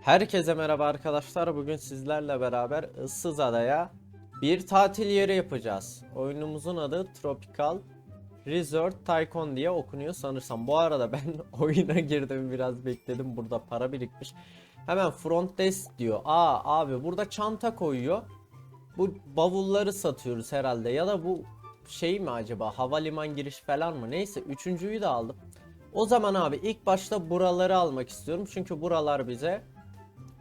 Herkese merhaba arkadaşlar. Bugün sizlerle beraber Issız Adaya bir tatil yeri yapacağız. Oyunumuzun adı Tropical Resort Tycoon diye okunuyor sanırsam. Bu arada ben oyuna girdim biraz bekledim. Burada para birikmiş. Hemen front desk diyor. Aa abi burada çanta koyuyor. Bu bavulları satıyoruz herhalde. Ya da bu şey mi acaba? Havaliman giriş falan mı? Neyse üçüncüyü de aldım. O zaman abi ilk başta buraları almak istiyorum. Çünkü buralar bize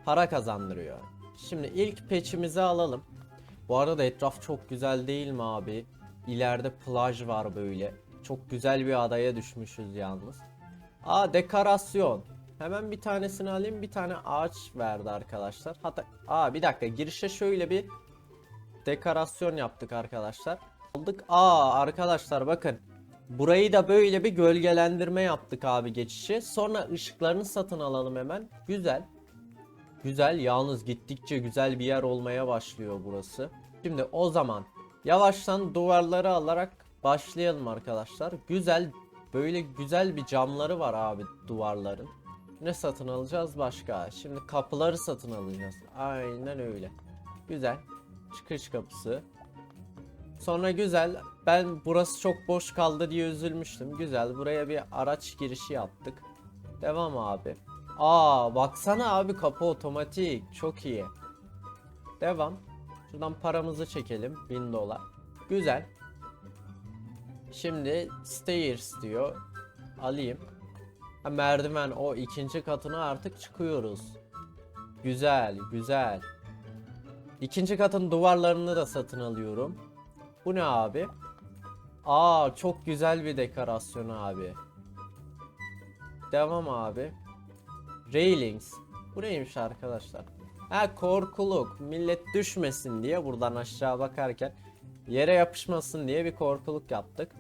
para kazandırıyor. Şimdi ilk peçimizi alalım. Bu arada etraf çok güzel değil mi abi? İleride plaj var böyle. Çok güzel bir adaya düşmüşüz yalnız. Aa dekorasyon. Hemen bir tanesini alayım. Bir tane ağaç verdi arkadaşlar. Hatta aa bir dakika girişe şöyle bir dekorasyon yaptık arkadaşlar. Aldık. Aa arkadaşlar bakın. Burayı da böyle bir gölgelendirme yaptık abi geçişi. Sonra ışıklarını satın alalım hemen. Güzel. Güzel yalnız gittikçe güzel bir yer olmaya başlıyor burası. Şimdi o zaman yavaştan duvarları alarak başlayalım arkadaşlar. Güzel böyle güzel bir camları var abi duvarların. Ne satın alacağız başka? Şimdi kapıları satın alacağız. Aynen öyle. Güzel. Çıkış kapısı. Sonra güzel. Ben burası çok boş kaldı diye üzülmüştüm. Güzel. Buraya bir araç girişi yaptık. Devam abi. Aa baksana abi kapı otomatik. Çok iyi. Devam. Şuradan paramızı çekelim. 1000 dolar. Güzel. Şimdi stairs diyor. Alayım. Ha, merdiven o ikinci katına artık çıkıyoruz. Güzel, güzel. İkinci katın duvarlarını da satın alıyorum. Bu ne abi? Aa çok güzel bir dekorasyon abi. Devam abi. Railings. Bu neymiş arkadaşlar? Ha korkuluk. Millet düşmesin diye buradan aşağı bakarken yere yapışmasın diye bir korkuluk yaptık.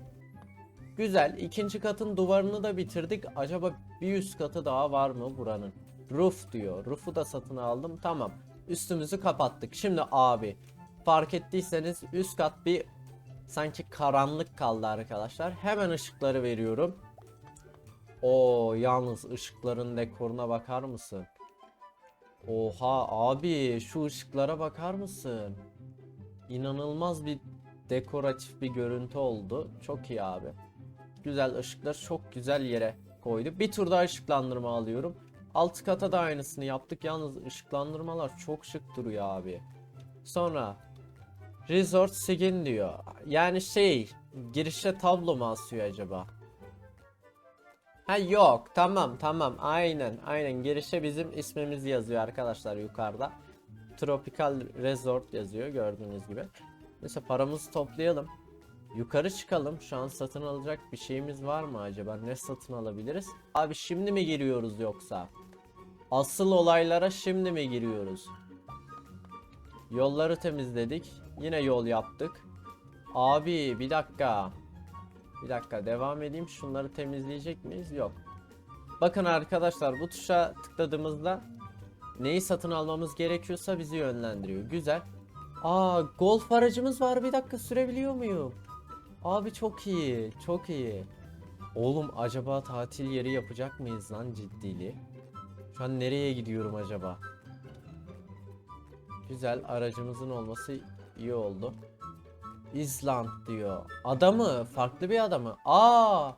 Güzel. İkinci katın duvarını da bitirdik. Acaba bir üst katı daha var mı buranın? Roof diyor. Roof'u da satın aldım. Tamam. Üstümüzü kapattık. Şimdi abi fark ettiyseniz üst kat bir sanki karanlık kaldı arkadaşlar. Hemen ışıkları veriyorum. O yalnız ışıkların dekoruna bakar mısın? Oha abi şu ışıklara bakar mısın? İnanılmaz bir dekoratif bir görüntü oldu. Çok iyi abi. Güzel ışıklar çok güzel yere koydu. Bir tur daha ışıklandırma alıyorum. Alt kata da aynısını yaptık. Yalnız ışıklandırmalar çok şık duruyor abi. Sonra Resort Sigin diyor. Yani şey girişte tablo mu asıyor acaba? Ha yok tamam tamam aynen aynen girişe bizim ismimiz yazıyor arkadaşlar yukarıda. Tropical Resort yazıyor gördüğünüz gibi. Neyse paramızı toplayalım. Yukarı çıkalım. Şu an satın alacak bir şeyimiz var mı acaba? Ne satın alabiliriz? Abi şimdi mi giriyoruz yoksa? Asıl olaylara şimdi mi giriyoruz? Yolları temizledik. Yine yol yaptık. Abi bir dakika. Bir dakika devam edeyim. Şunları temizleyecek miyiz? Yok. Bakın arkadaşlar bu tuşa tıkladığımızda neyi satın almamız gerekiyorsa bizi yönlendiriyor. Güzel. Aa golf aracımız var. Bir dakika sürebiliyor muyum? Abi çok iyi. Çok iyi. Oğlum acaba tatil yeri yapacak mıyız lan ciddili? Şu an nereye gidiyorum acaba? Güzel aracımızın olması iyi oldu. İzland diyor. Adamı farklı bir adamı. Aa!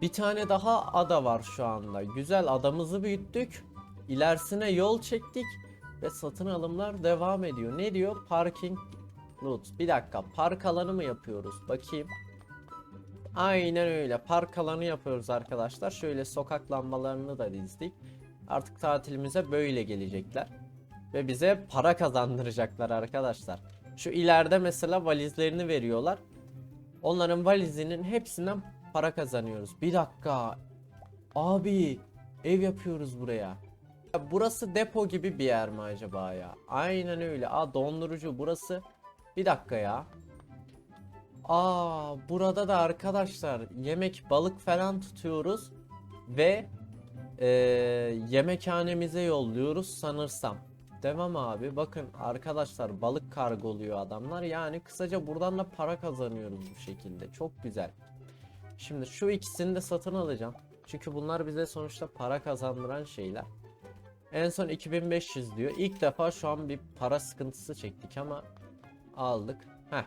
Bir tane daha ada var şu anda. Güzel adamızı büyüttük. İlerisine yol çektik ve satın alımlar devam ediyor. Ne diyor? Parking loot. Bir dakika. Park alanı mı yapıyoruz? Bakayım. Aynen öyle. Park alanı yapıyoruz arkadaşlar. Şöyle sokak lambalarını da dizdik. Artık tatilimize böyle gelecekler. Ve bize para kazandıracaklar arkadaşlar. Şu ileride mesela valizlerini veriyorlar. Onların valizinin hepsinden para kazanıyoruz. Bir dakika. Abi ev yapıyoruz buraya. Ya burası depo gibi bir yer mi acaba ya? Aynen öyle. Aa dondurucu burası. Bir dakika ya. Aa burada da arkadaşlar yemek balık falan tutuyoruz ve eee yemekhanemize yolluyoruz sanırsam. Devam abi. Bakın arkadaşlar balık kargoluyor adamlar. Yani kısaca buradan da para kazanıyoruz bu şekilde. Çok güzel. Şimdi şu ikisini de satın alacağım. Çünkü bunlar bize sonuçta para kazandıran şeyler. En son 2500 diyor. İlk defa şu an bir para sıkıntısı çektik ama aldık. Heh.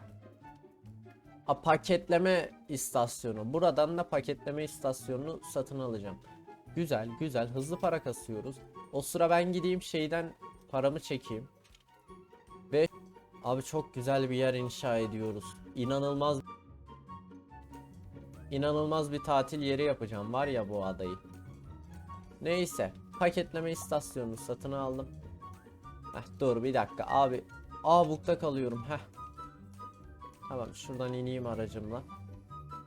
A, paketleme istasyonu. Buradan da paketleme istasyonunu satın alacağım. Güzel güzel hızlı para kasıyoruz. O sıra ben gideyim şeyden paramı çekeyim. Ve abi çok güzel bir yer inşa ediyoruz. İnanılmaz İnanılmaz bir tatil yeri yapacağım var ya bu adayı. Neyse paketleme istasyonunu satın aldım. Heh, dur bir dakika abi. Aa bukta kalıyorum heh. Tamam şuradan ineyim aracımla.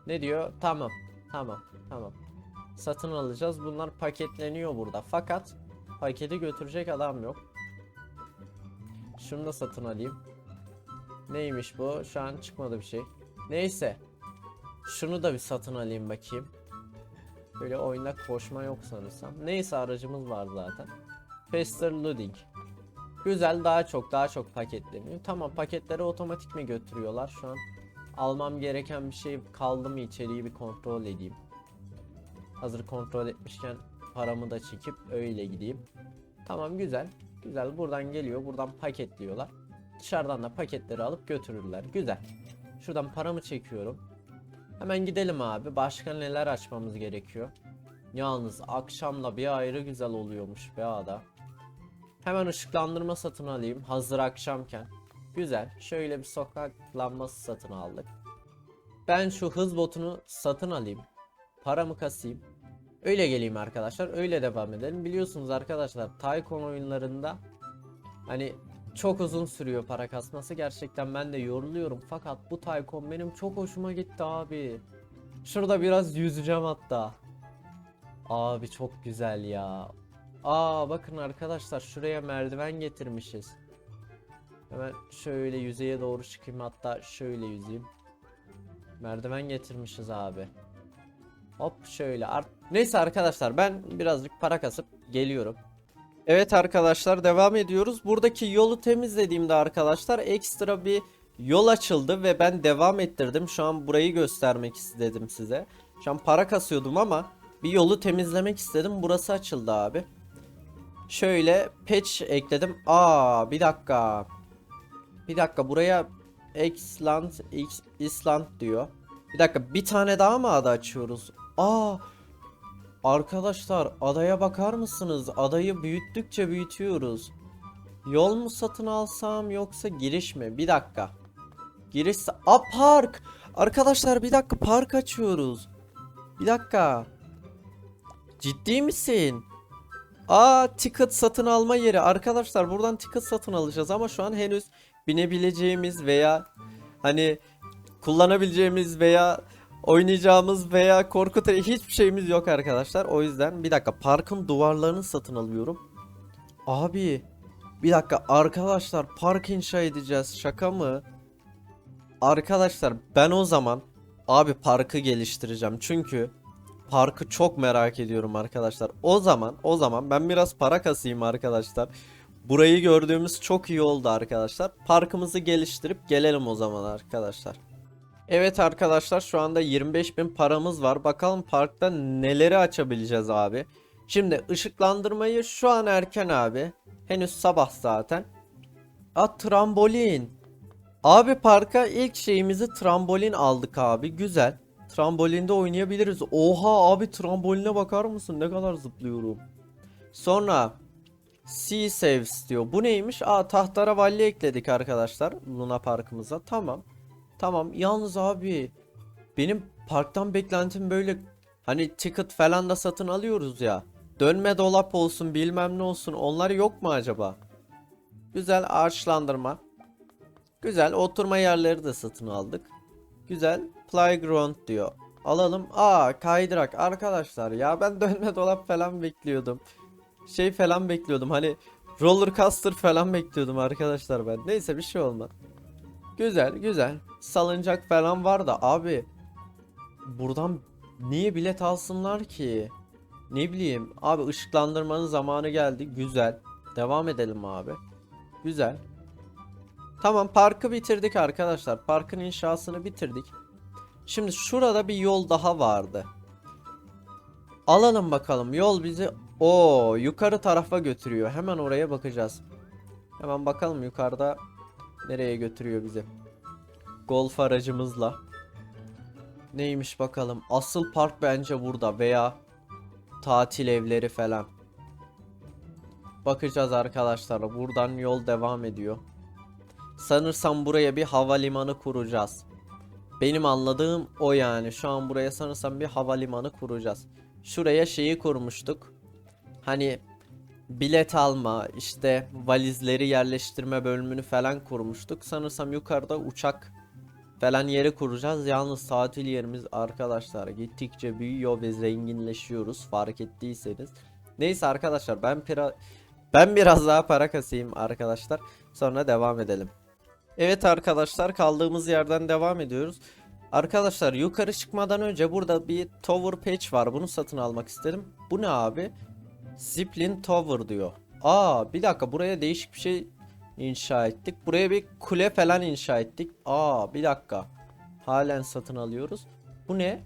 Ne diyor? Tamam. Tamam. Tamam. Satın alacağız. Bunlar paketleniyor burada. Fakat paketi götürecek adam yok. Şunu da satın alayım. Neymiş bu? Şu an çıkmadı bir şey. Neyse. Şunu da bir satın alayım bakayım. Böyle oyunda koşma yok sanırsam. Neyse aracımız var zaten. Faster loading. Güzel daha çok daha çok paketleniyor. Tamam paketleri otomatik mi götürüyorlar şu an? Almam gereken bir şey kaldı mı içeriği bir kontrol edeyim. Hazır kontrol etmişken paramı da çekip öyle gideyim. Tamam güzel. Güzel buradan geliyor buradan paketliyorlar. Dışarıdan da paketleri alıp götürürler. Güzel. Şuradan paramı çekiyorum. Hemen gidelim abi. Başka neler açmamız gerekiyor? Yalnız akşamla bir ayrı güzel oluyormuş be ada. Hemen ışıklandırma satın alayım. Hazır akşamken. Güzel. Şöyle bir sokak lambası satın aldık. Ben şu hız botunu satın alayım. Paramı kasayım. Öyle geleyim arkadaşlar. Öyle devam edelim. Biliyorsunuz arkadaşlar Tycoon oyunlarında hani çok uzun sürüyor para kasması. Gerçekten ben de yoruluyorum. Fakat bu Tycoon benim çok hoşuma gitti abi. Şurada biraz yüzeceğim hatta. Abi çok güzel ya. Aa bakın arkadaşlar şuraya merdiven getirmişiz. Hemen şöyle yüzeye doğru çıkayım hatta şöyle yüzeyim. Merdiven getirmişiz abi. Hop şöyle. Art Neyse arkadaşlar ben birazcık para kasıp geliyorum. Evet arkadaşlar devam ediyoruz. Buradaki yolu temizlediğimde arkadaşlar ekstra bir yol açıldı ve ben devam ettirdim. Şu an burayı göstermek istedim size. Şu an para kasıyordum ama bir yolu temizlemek istedim. Burası açıldı abi. Şöyle patch ekledim. Aa bir dakika. Bir dakika buraya Xland X, Island diyor. Bir dakika bir tane daha mı ada açıyoruz? Aa Arkadaşlar adaya bakar mısınız? Adayı büyüttükçe büyütüyoruz. Yol mu satın alsam yoksa giriş mi? Bir dakika. Giriş... A park! Arkadaşlar bir dakika park açıyoruz. Bir dakika. Ciddi misin? Aa ticket satın alma yeri. Arkadaşlar buradan ticket satın alacağız ama şu an henüz binebileceğimiz veya hani kullanabileceğimiz veya oynayacağımız veya korku hiçbir şeyimiz yok arkadaşlar. O yüzden bir dakika parkın duvarlarını satın alıyorum. Abi bir dakika arkadaşlar park inşa edeceğiz. Şaka mı? Arkadaşlar ben o zaman abi parkı geliştireceğim. Çünkü parkı çok merak ediyorum arkadaşlar. O zaman o zaman ben biraz para kasayım arkadaşlar. Burayı gördüğümüz çok iyi oldu arkadaşlar. Parkımızı geliştirip gelelim o zaman arkadaşlar. Evet arkadaşlar şu anda 25.000 paramız var. Bakalım parkta neleri açabileceğiz abi. Şimdi ışıklandırmayı şu an erken abi. Henüz sabah zaten. A trambolin. Abi parka ilk şeyimizi trambolin aldık abi. Güzel. Trambolinde oynayabiliriz. Oha abi tramboline bakar mısın? Ne kadar zıplıyorum. Sonra Sea Saves diyor. Bu neymiş? Aa tahtaravalli ekledik arkadaşlar Luna Parkımıza. Tamam. Tamam yalnız abi benim parktan beklentim böyle hani ticket falan da satın alıyoruz ya. Dönme dolap olsun bilmem ne olsun onlar yok mu acaba? Güzel ağaçlandırma. Güzel oturma yerleri de satın aldık. Güzel playground diyor. Alalım. Aa kaydırak arkadaşlar ya ben dönme dolap falan bekliyordum. Şey falan bekliyordum hani roller coaster falan bekliyordum arkadaşlar ben. Neyse bir şey olmadı. Güzel güzel. Salıncak falan var da abi. Buradan niye bilet alsınlar ki? Ne bileyim. Abi ışıklandırmanın zamanı geldi. Güzel. Devam edelim abi. Güzel. Tamam parkı bitirdik arkadaşlar. Parkın inşasını bitirdik. Şimdi şurada bir yol daha vardı. Alalım bakalım. Yol bizi O yukarı tarafa götürüyor. Hemen oraya bakacağız. Hemen bakalım yukarıda nereye götürüyor bizi. Golf aracımızla. Neymiş bakalım. Asıl park bence burada veya tatil evleri falan. Bakacağız arkadaşlar. Buradan yol devam ediyor. Sanırsam buraya bir havalimanı kuracağız. Benim anladığım o yani. Şu an buraya sanırsam bir havalimanı kuracağız. Şuraya şeyi kurmuştuk. Hani bilet alma, işte valizleri yerleştirme bölümünü falan kurmuştuk. Sanırsam yukarıda uçak falan yeri kuracağız. Yalnız tatil yerimiz arkadaşlar gittikçe büyüyor ve zenginleşiyoruz fark ettiyseniz. Neyse arkadaşlar ben pira ben biraz daha para kasayım arkadaşlar. Sonra devam edelim. Evet arkadaşlar kaldığımız yerden devam ediyoruz. Arkadaşlar yukarı çıkmadan önce burada bir tower patch var. Bunu satın almak istedim. Bu ne abi? Zipline Tower diyor. Aa bir dakika buraya değişik bir şey inşa ettik. Buraya bir kule falan inşa ettik. Aa bir dakika. Halen satın alıyoruz. Bu ne?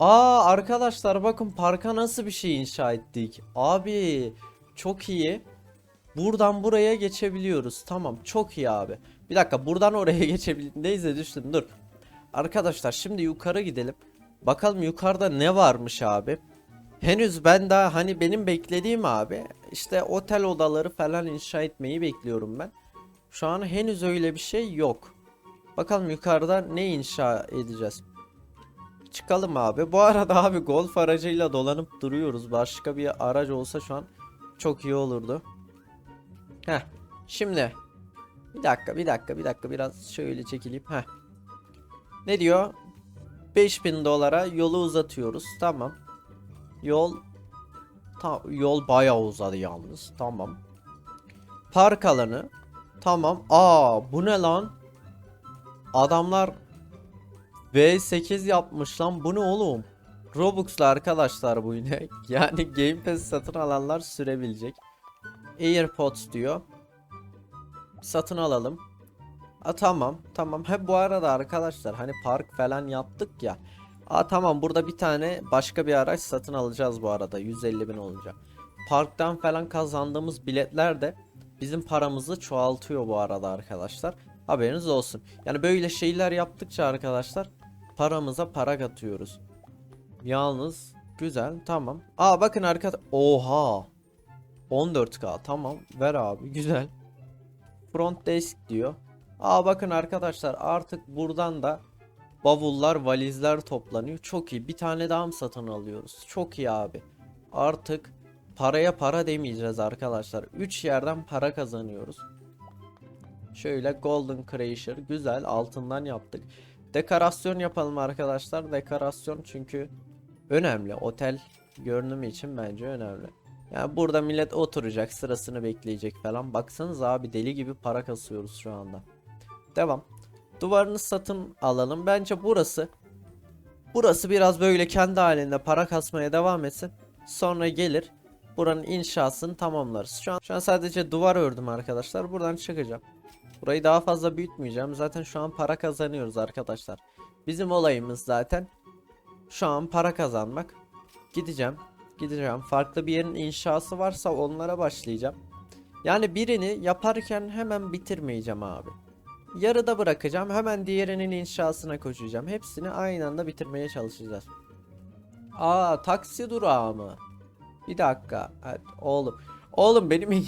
Aa arkadaşlar bakın parka nasıl bir şey inşa ettik. Abi çok iyi. Buradan buraya geçebiliyoruz. Tamam çok iyi abi. Bir dakika buradan oraya geçebil... Neyse düştüm dur. Arkadaşlar şimdi yukarı gidelim. Bakalım yukarıda ne varmış abi. Henüz ben daha hani benim beklediğim abi işte otel odaları falan inşa etmeyi bekliyorum ben. Şu an henüz öyle bir şey yok. Bakalım yukarıda ne inşa edeceğiz. Çıkalım abi. Bu arada abi golf aracıyla dolanıp duruyoruz. Başka bir araç olsa şu an çok iyi olurdu. Heh. Şimdi bir dakika bir dakika bir dakika biraz şöyle çekileyim. Heh. Ne diyor? 5000 dolara yolu uzatıyoruz. Tamam. Yol ta, yol bayağı uzadı yalnız. Tamam. Park alanı. Tamam. Aa bu ne lan? Adamlar V8 yapmış lan. Bu ne oğlum? Robux'la arkadaşlar bu yine. Yani Game Pass satın alanlar sürebilecek. AirPods diyor. Satın alalım. A tamam tamam. He bu arada arkadaşlar hani park falan yaptık ya. Aa tamam burada bir tane başka bir araç satın alacağız bu arada 150 bin olunca. Parktan falan kazandığımız biletler de bizim paramızı çoğaltıyor bu arada arkadaşlar. Haberiniz olsun. Yani böyle şeyler yaptıkça arkadaşlar paramıza para katıyoruz. Yalnız güzel tamam. Aa bakın arkada oha 14k tamam ver abi güzel. Front desk diyor. Aa bakın arkadaşlar artık buradan da bavullar, valizler toplanıyor. Çok iyi. Bir tane daha mı satın alıyoruz? Çok iyi abi. Artık paraya para demeyeceğiz arkadaşlar. 3 yerden para kazanıyoruz. Şöyle Golden Crusher güzel altından yaptık. Dekorasyon yapalım arkadaşlar. Dekorasyon çünkü önemli. Otel görünümü için bence önemli. Yani burada millet oturacak, sırasını bekleyecek falan. Baksanız abi deli gibi para kasıyoruz şu anda. Devam. Duvarını satın alalım. Bence burası burası biraz böyle kendi halinde para kasmaya devam etsin. Sonra gelir buranın inşasını tamamlarız. Şu an, şu an sadece duvar ördüm arkadaşlar. Buradan çıkacağım. Burayı daha fazla büyütmeyeceğim. Zaten şu an para kazanıyoruz arkadaşlar. Bizim olayımız zaten şu an para kazanmak. Gideceğim. Gideceğim. Farklı bir yerin inşası varsa onlara başlayacağım. Yani birini yaparken hemen bitirmeyeceğim abi. Yarıda bırakacağım. Hemen diğerinin inşasına koşacağım. Hepsini aynı anda bitirmeye çalışacağız. Aa taksi durağı mı? Bir dakika. Evet, oğlum. Oğlum benim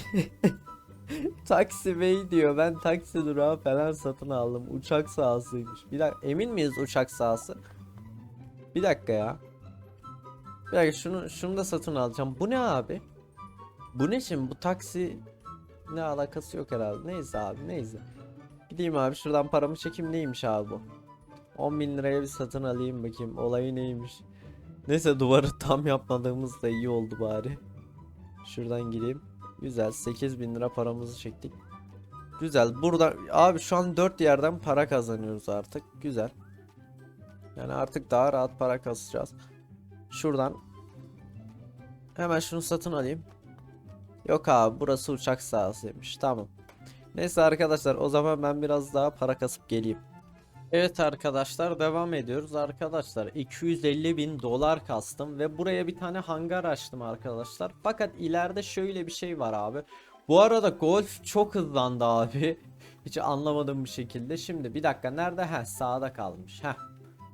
taksi bey diyor. Ben taksi durağı falan satın aldım. Uçak sahasıymış. Bir dakika. Emin miyiz uçak sahası? Bir dakika ya. Bir dakika şunu, şunu da satın alacağım. Bu ne abi? Bu ne şimdi? Bu taksi ne alakası yok herhalde. Neyse abi neyse. Gideyim abi şuradan paramı çekeyim neymiş abi bu? 10 bin liraya bir satın alayım bakayım olayı neymiş. Neyse duvarı tam yapmadığımız da iyi oldu bari. Şuradan gireyim. Güzel 8 bin lira paramızı çektik. Güzel burada abi şu an 4 yerden para kazanıyoruz artık. Güzel. Yani artık daha rahat para kasacağız. Şuradan hemen şunu satın alayım. Yok abi burası uçak sahasıymış. Tamam. Neyse arkadaşlar o zaman ben biraz daha para kasıp geleyim. Evet arkadaşlar devam ediyoruz. Arkadaşlar 250 bin dolar kastım ve buraya bir tane hangar açtım arkadaşlar. Fakat ileride şöyle bir şey var abi. Bu arada golf çok hızlandı abi. Hiç anlamadığım bir şekilde. Şimdi bir dakika nerede? Heh sağda kalmış. Heh.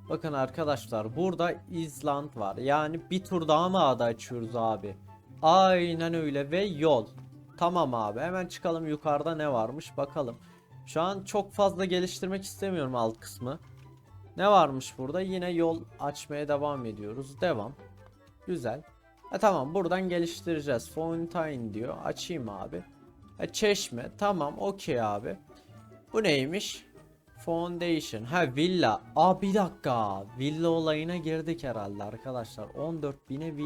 Bakın arkadaşlar burada İzland var. Yani bir tur daha mı ada açıyoruz abi? Aynen öyle ve yol tamam abi hemen çıkalım yukarıda ne varmış bakalım şu an çok fazla geliştirmek istemiyorum alt kısmı. Ne varmış burada? Yine yol açmaya devam ediyoruz. Devam. Güzel. E tamam buradan geliştireceğiz. Fountain diyor. Açayım abi. E çeşme. Tamam okey abi. Bu neymiş? Foundation. Ha villa. Aa bir dakika. Villa olayına girdik herhalde arkadaşlar. 14 bine vi...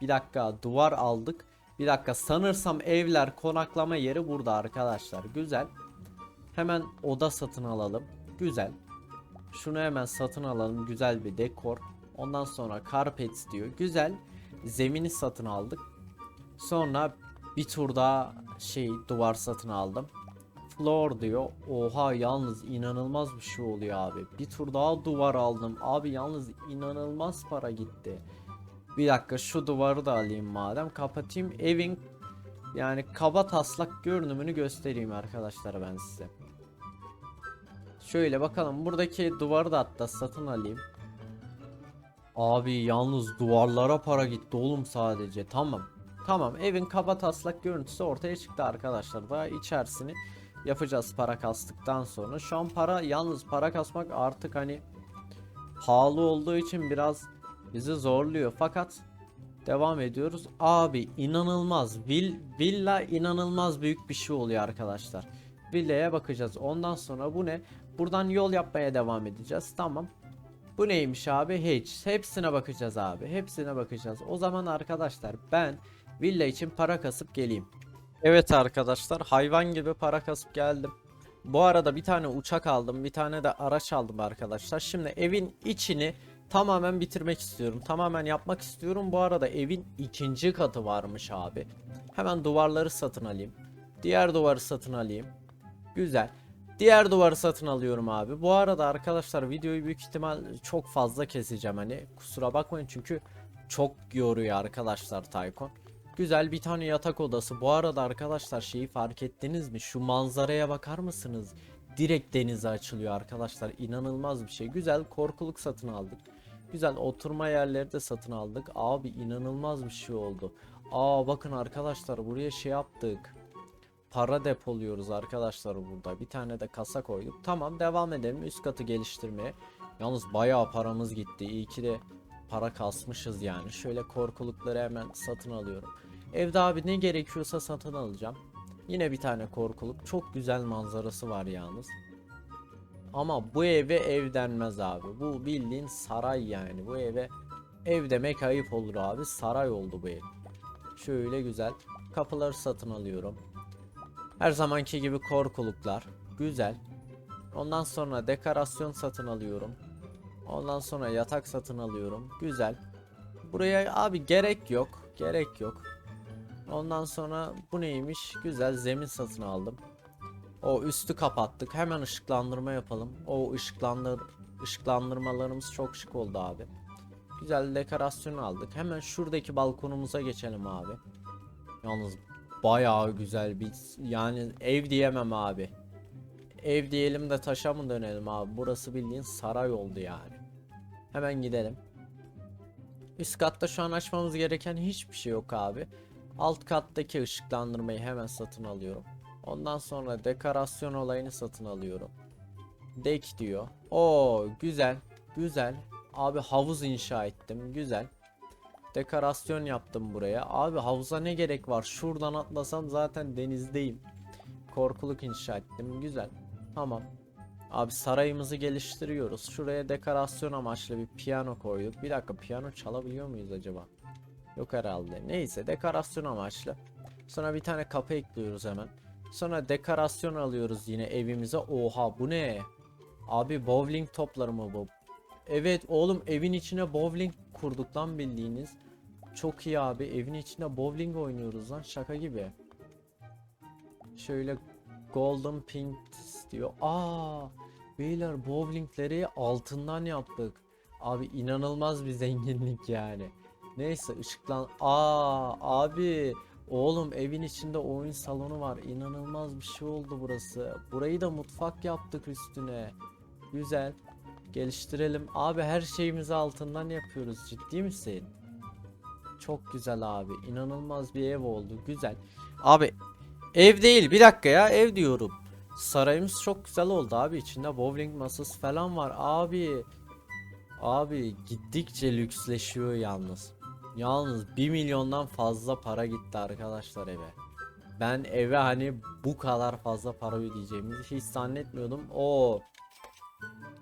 Bir dakika duvar aldık. Bir dakika sanırsam evler konaklama yeri burada arkadaşlar. Güzel. Hemen oda satın alalım. Güzel. Şunu hemen satın alalım. Güzel bir dekor. Ondan sonra carpet diyor. Güzel. Zemini satın aldık. Sonra bir tur daha şey duvar satın aldım. Floor diyor. Oha yalnız inanılmaz bir şey oluyor abi. Bir tur daha duvar aldım. Abi yalnız inanılmaz para gitti. Bir dakika şu duvarı da alayım madem. Kapatayım. Evin yani kaba taslak görünümünü göstereyim arkadaşlar ben size. Şöyle bakalım buradaki duvarı da hatta satın alayım. Abi yalnız duvarlara para gitti oğlum sadece. Tamam. Tamam evin kaba taslak görüntüsü ortaya çıktı arkadaşlar. Daha içerisini yapacağız para kastıktan sonra. Şu an para yalnız para kasmak artık hani pahalı olduğu için biraz bizi zorluyor. Fakat devam ediyoruz. Abi inanılmaz. Vil, villa inanılmaz büyük bir şey oluyor arkadaşlar. Villaya bakacağız. Ondan sonra bu ne? Buradan yol yapmaya devam edeceğiz. Tamam. Bu neymiş abi? Hiç. Hepsine bakacağız abi. Hepsine bakacağız. O zaman arkadaşlar ben villa için para kasıp geleyim. Evet arkadaşlar hayvan gibi para kasıp geldim. Bu arada bir tane uçak aldım. Bir tane de araç aldım arkadaşlar. Şimdi evin içini tamamen bitirmek istiyorum. Tamamen yapmak istiyorum. Bu arada evin ikinci katı varmış abi. Hemen duvarları satın alayım. Diğer duvarı satın alayım. Güzel. Diğer duvarı satın alıyorum abi. Bu arada arkadaşlar videoyu büyük ihtimal çok fazla keseceğim hani. Kusura bakmayın çünkü çok yoruyor arkadaşlar Taykon. Güzel bir tane yatak odası. Bu arada arkadaşlar şeyi fark ettiniz mi? Şu manzaraya bakar mısınız? Direkt denize açılıyor arkadaşlar. İnanılmaz bir şey. Güzel korkuluk satın aldık. Güzel oturma yerleri de satın aldık. Abi inanılmaz bir şey oldu. Aa bakın arkadaşlar buraya şey yaptık para depoluyoruz arkadaşlar burada. Bir tane de kasa koyduk. Tamam devam edelim üst katı geliştirmeye. Yalnız bayağı paramız gitti. İyi ki de para kasmışız yani. Şöyle korkulukları hemen satın alıyorum. Evde abi ne gerekiyorsa satın alacağım. Yine bir tane korkuluk. Çok güzel manzarası var yalnız. Ama bu eve ev denmez abi. Bu bildiğin saray yani. Bu eve ev demek ayıp olur abi. Saray oldu bu ev. Şöyle güzel. Kapıları satın alıyorum. Her zamanki gibi korkuluklar. Güzel. Ondan sonra dekorasyon satın alıyorum. Ondan sonra yatak satın alıyorum. Güzel. Buraya abi gerek yok. Gerek yok. Ondan sonra bu neymiş? Güzel zemin satın aldım. O üstü kapattık. Hemen ışıklandırma yapalım. O ışıklandır ışıklandırmalarımız çok şık oldu abi. Güzel dekorasyon aldık. Hemen şuradaki balkonumuza geçelim abi. Yalnız bayağı güzel bir yani ev diyemem abi. Ev diyelim de taşa mı dönelim abi? Burası bildiğin saray oldu yani. Hemen gidelim. Üst katta şu an açmamız gereken hiçbir şey yok abi. Alt kattaki ışıklandırmayı hemen satın alıyorum. Ondan sonra dekorasyon olayını satın alıyorum. Dek diyor. Oo güzel. Güzel. Abi havuz inşa ettim. Güzel. Dekorasyon yaptım buraya. Abi havuza ne gerek var? Şuradan atlasam zaten denizdeyim. Korkuluk inşa ettim. Güzel. Tamam. Abi sarayımızı geliştiriyoruz. Şuraya dekorasyon amaçlı bir piyano koyduk. Bir dakika piyano çalabiliyor muyuz acaba? Yok herhalde. Neyse dekorasyon amaçlı. Sonra bir tane kapı ekliyoruz hemen. Sonra dekorasyon alıyoruz yine evimize. Oha bu ne? Abi bowling topları mı bu? Evet oğlum evin içine bowling kurduk lan bildiğiniz. Çok iyi abi evin içinde bowling oynuyoruz lan şaka gibi. Şöyle golden pink diyor. Aa Beyler bowlingleri altından yaptık. Abi inanılmaz bir zenginlik yani. Neyse ışıklan. Aa abi oğlum evin içinde oyun salonu var. İnanılmaz bir şey oldu burası. Burayı da mutfak yaptık üstüne. Güzel. Geliştirelim. Abi her şeyimizi altından yapıyoruz. Ciddi misin? Çok güzel abi. İnanılmaz bir ev oldu. Güzel. Abi ev değil. Bir dakika ya. Ev diyorum. Sarayımız çok güzel oldu abi. İçinde bowling masası falan var. Abi. Abi gittikçe lüksleşiyor yalnız. Yalnız 1 milyondan fazla para gitti arkadaşlar eve. Ben eve hani bu kadar fazla para ödeyeceğimizi hiç zannetmiyordum. O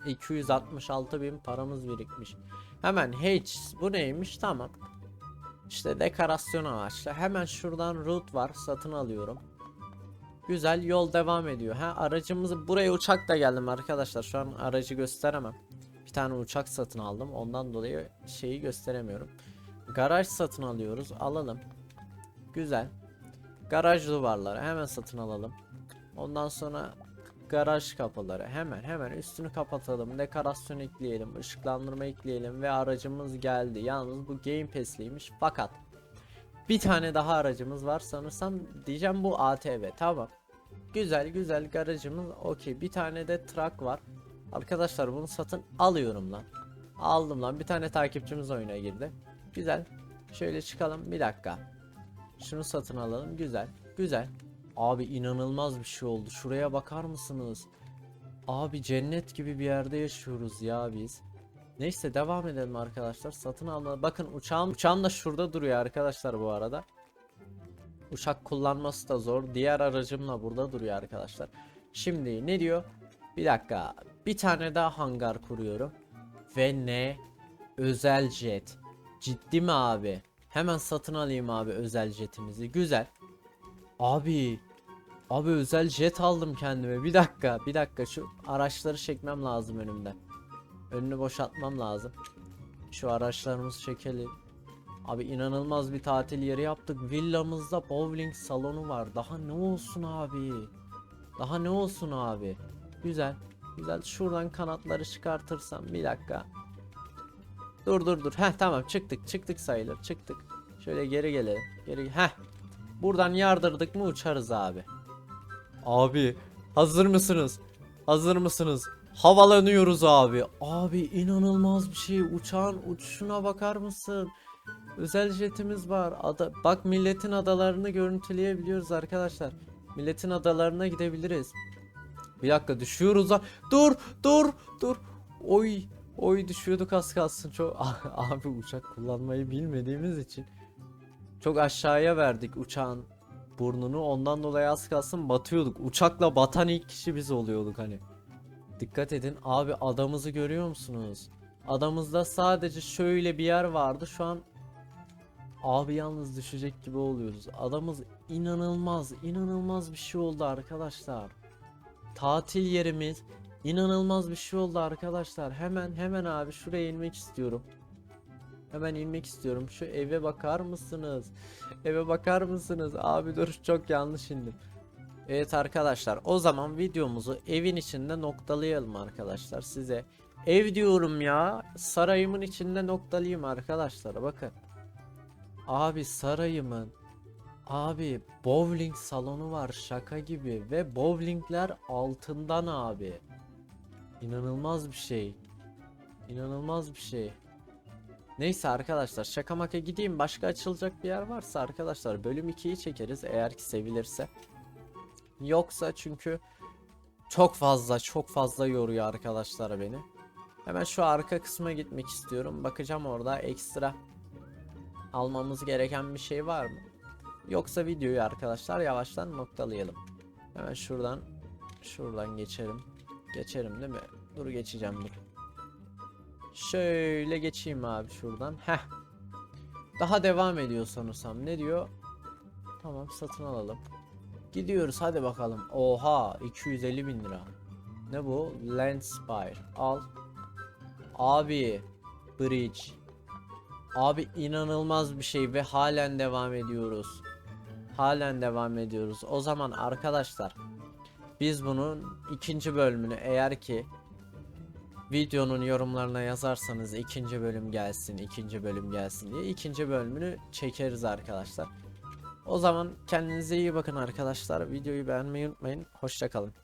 266 bin paramız birikmiş. Hemen H bu neymiş tamam. İşte dekorasyon amaçlı. Hemen şuradan root var satın alıyorum. Güzel yol devam ediyor. Ha aracımızı buraya uçakla geldim arkadaşlar. Şu an aracı gösteremem. Bir tane uçak satın aldım. Ondan dolayı şeyi gösteremiyorum. Garaj satın alıyoruz. Alalım. Güzel. Garaj duvarları hemen satın alalım. Ondan sonra garaj kapıları hemen hemen üstünü kapatalım. Dekorasyon ekleyelim. ışıklandırma ekleyelim ve aracımız geldi. Yalnız bu Game Pass'liymiş. Fakat bir tane daha aracımız var sanırsam diyeceğim bu ATV. Tamam. Güzel güzel garajımız okey. Bir tane de truck var. Arkadaşlar bunu satın alıyorum lan. Aldım lan. Bir tane takipçimiz oyuna girdi. Güzel. Şöyle çıkalım. Bir dakika. Şunu satın alalım. Güzel. Güzel. Abi inanılmaz bir şey oldu. Şuraya bakar mısınız? Abi cennet gibi bir yerde yaşıyoruz ya biz. Neyse devam edelim arkadaşlar. Satın alma. Bakın uçağım uçağım da şurada duruyor arkadaşlar bu arada. Uçak kullanması da zor. Diğer aracımla burada duruyor arkadaşlar. Şimdi ne diyor? Bir dakika. Bir tane daha hangar kuruyorum. Ve ne? Özel jet. Ciddi mi abi? Hemen satın alayım abi özel jetimizi. Güzel. Abi. Abi özel jet aldım kendime. Bir dakika, bir dakika. Şu araçları çekmem lazım önümden. Önünü boşaltmam lazım. Şu araçlarımızı çekelim. Abi inanılmaz bir tatil yeri yaptık. Villamızda bowling salonu var. Daha ne olsun abi? Daha ne olsun abi? Güzel. Güzel. Şuradan kanatları çıkartırsam bir dakika. Dur dur dur. Heh tamam çıktık. Çıktık sayılır. Çıktık. Şöyle geri gelelim. Geri heh. Buradan yardırdık mı uçarız abi. Abi hazır mısınız? Hazır mısınız? Havalanıyoruz abi. Abi inanılmaz bir şey. Uçağın uçuşuna bakar mısın? Özel jetimiz var. Ada Bak milletin adalarını görüntüleyebiliyoruz arkadaşlar. Milletin adalarına gidebiliriz. Bir dakika düşüyoruz lan. Dur dur dur. Oy oy düşüyorduk az kalsın. Çok abi uçak kullanmayı bilmediğimiz için çok aşağıya verdik uçağın burnunu. Ondan dolayı az kalsın batıyorduk. Uçakla batan ilk kişi biz oluyorduk hani. Dikkat edin abi adamızı görüyor musunuz? Adamızda sadece şöyle bir yer vardı. Şu an abi yalnız düşecek gibi oluyoruz. Adamız inanılmaz, inanılmaz bir şey oldu arkadaşlar. Tatil yerimiz inanılmaz bir şey oldu arkadaşlar. Hemen hemen abi şuraya inmek istiyorum. Hemen inmek istiyorum. Şu eve bakar mısınız? Eve bakar mısınız? Abi dur çok yanlış indim. Evet arkadaşlar o zaman videomuzu evin içinde noktalayalım arkadaşlar size. Ev diyorum ya. Sarayımın içinde noktalayayım arkadaşlar bakın. Abi sarayımın Abi bowling salonu var şaka gibi ve bowlingler altından abi. İnanılmaz bir şey. İnanılmaz bir şey. Neyse arkadaşlar şaka maka gideyim başka açılacak bir yer varsa arkadaşlar bölüm 2'yi çekeriz eğer ki sevilirse. Yoksa çünkü çok fazla çok fazla yoruyor arkadaşlar beni. Hemen şu arka kısma gitmek istiyorum. Bakacağım orada ekstra almamız gereken bir şey var mı? Yoksa videoyu arkadaşlar yavaştan noktalayalım. Hemen şuradan şuradan geçelim. Geçerim değil mi? Dur geçeceğim dur. Şöyle geçeyim abi şuradan. Heh. Daha devam ediyor sanırsam. Ne diyor? Tamam satın alalım. Gidiyoruz hadi bakalım. Oha 250 bin lira. Ne bu? Landspire. Al. Abi. Bridge. Abi inanılmaz bir şey ve halen devam ediyoruz. Halen devam ediyoruz. O zaman arkadaşlar biz bunun ikinci bölümünü eğer ki videonun yorumlarına yazarsanız ikinci bölüm gelsin, ikinci bölüm gelsin diye ikinci bölümünü çekeriz arkadaşlar. O zaman kendinize iyi bakın arkadaşlar. Videoyu beğenmeyi unutmayın. Hoşçakalın.